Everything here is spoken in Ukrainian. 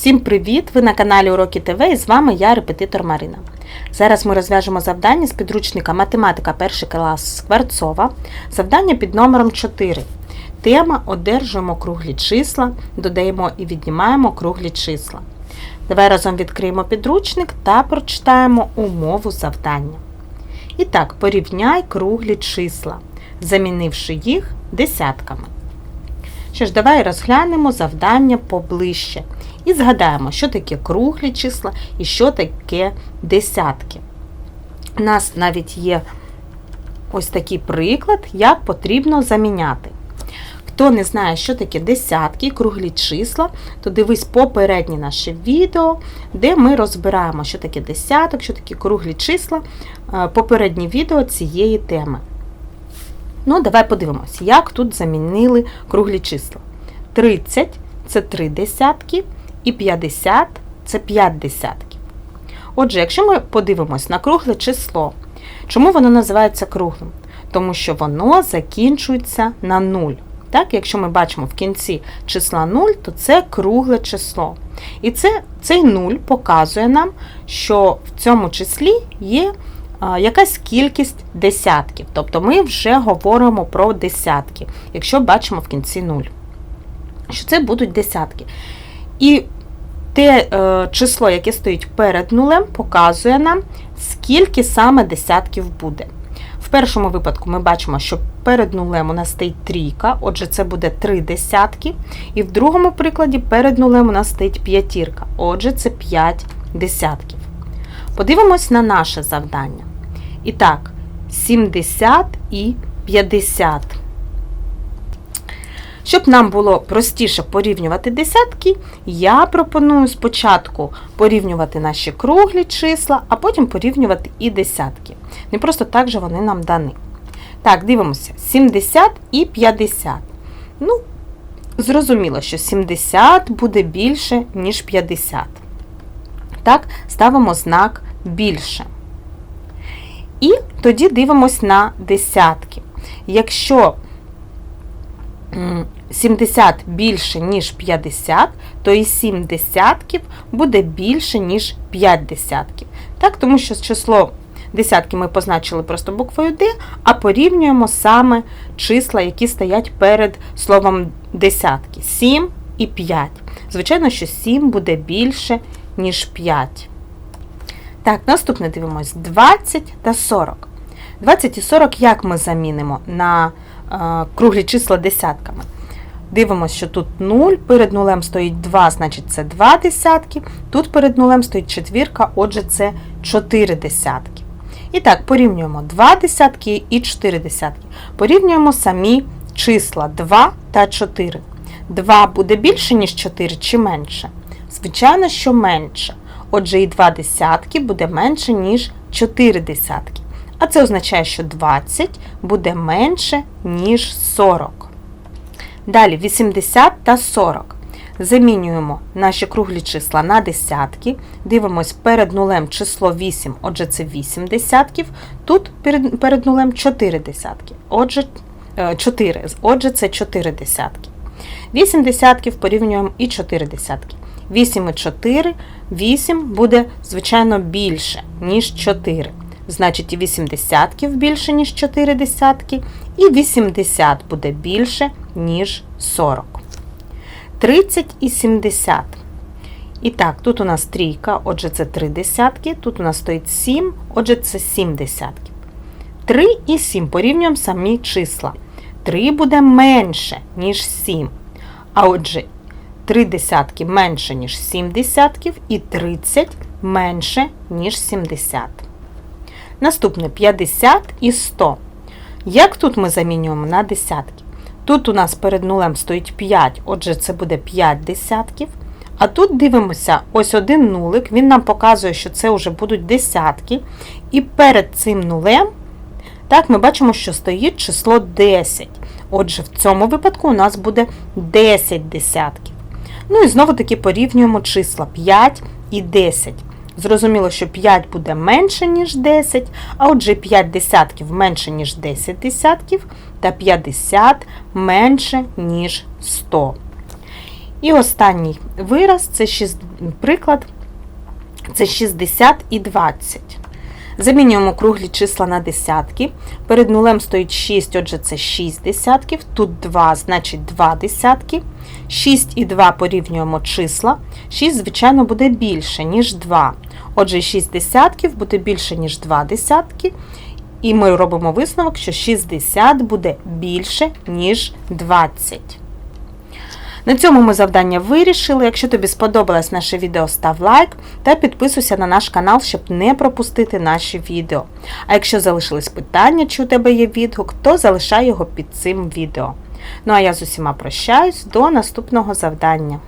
Всім привіт! Ви на каналі Уроки ТВ і з вами я, репетитор Марина. Зараз ми розв'яжемо завдання з підручника Математика 1 клас Скворцова. Завдання під номером 4. Тема Одержуємо круглі числа, додаємо і віднімаємо круглі числа. Давай разом відкриємо підручник та прочитаємо умову завдання. І так, порівняй круглі числа, замінивши їх десятками. Що ж, давай розглянемо завдання поближче і згадаємо, що таке круглі числа і що таке десятки. У нас навіть є ось такий приклад, як потрібно заміняти. Хто не знає, що таке десятки, круглі числа, то дивись попереднє наше відео, де ми розбираємо, що таке десяток, що таке круглі числа, е, попереднє відео цієї теми. Ну, давай подивимося, як тут замінили круглі числа. 30 це 3 десятки, і 50 це 5 десятків. Отже, якщо ми подивимось на кругле число, чому воно називається круглим? Тому що воно закінчується на 0. Так, Якщо ми бачимо в кінці числа 0, то це кругле число. І це, цей 0 показує нам, що в цьому числі є якась кількість десятків. Тобто ми вже говоримо про десятки, якщо бачимо в кінці 0. Що це будуть десятки. І те е, число, яке стоїть перед нулем, показує нам, скільки саме десятків буде. В першому випадку ми бачимо, що перед нулем у нас стоїть трійка, отже, це буде три десятки. І в другому прикладі перед нулем у нас стоїть п'ятірка, отже, це 5 десятків. Подивимось на наше завдання. І так, 70 і 50. Щоб нам було простіше порівнювати десятки, я пропоную спочатку порівнювати наші круглі числа, а потім порівнювати і десятки. Не просто так же вони нам дані. Так, дивимося: 70 і 50. Ну, зрозуміло, що 70 буде більше, ніж 50. Так, ставимо знак більше. І тоді дивимось на десятки. Якщо 70 більше, ніж 50, то і 7 десятків буде більше, ніж 5 десятків. Так, Тому що число десятки ми позначили просто буквою D, а порівнюємо саме числа, які стоять перед словом десятки 7 і 5. Звичайно, що 7 буде більше, ніж 5. Так, наступне дивимось 20 та 40. 20 і 40 як ми замінимо на е, круглі числа десятками? Дивимося, що тут 0, перед нулем стоїть 2, значить це 2 десятки. Тут перед нулем стоїть четвірка, отже, це 4 десятки. І так, порівнюємо 2 десятки і 4 десятки. Порівнюємо самі числа 2 та 4. 2 буде більше, ніж 4 чи менше? Звичайно, що менше. Отже, і 2 десятки буде менше, ніж 4 десятки. А це означає, що 20 буде менше, ніж 40. Далі 80 та 40. Замінюємо наші круглі числа на десятки. Дивимось перед нулем число 8, отже, це 8 десятків. Тут перед, нулем 4 десятки. Отже, 4, отже, це 4 десятки. 8 десятків порівнюємо і 4 десятки. 8 і 4, 8 буде, звичайно, більше, ніж 4. Значить, і 8 десятків більше, ніж 4 десятки, і 80 буде більше, ніж 40. 30 і 70. І так, тут у нас трійка, отже, це 3 десятки, тут у нас стоїть 7, отже, це 7 десятків. 3 і 7 порівнюємо самі числа. 3 буде менше, ніж 7. А отже, 3 десятки менше, ніж 7 десятків, і 30 менше, ніж 70. Наступне 50 і 100. Як тут ми замінюємо на десятки? Тут у нас перед нулем стоїть 5, отже, це буде 5 десятків. А тут дивимося, ось один нулик, він нам показує, що це вже будуть десятки. І перед цим нулем, так, ми бачимо, що стоїть число 10. Отже, в цьому випадку у нас буде 10 десятків. Ну і знову таки порівнюємо числа 5 і 10. Зрозуміло, що 5 буде менше, ніж 10, а отже 5 десятків менше, ніж 10 десятків, та 50 менше, ніж 100. І останній вираз це 6, приклад, це 60 і 20. Замінюємо круглі числа на десятки. Перед нулем стоїть 6, отже, це 6 десятків. Тут 2, значить 2 десятки. 6 і 2 порівнюємо числа. 6, звичайно, буде більше, ніж 2. Отже, 6 десятків буде більше, ніж 2 десятки. І ми робимо висновок, що 60 буде більше, ніж 20. На цьому ми завдання вирішили. Якщо тобі сподобалось наше відео, став лайк та підписуйся на наш канал, щоб не пропустити наші відео. А якщо залишились питання, чи у тебе є відгук, то залишай його під цим відео. Ну а я з усіма прощаюсь до наступного завдання.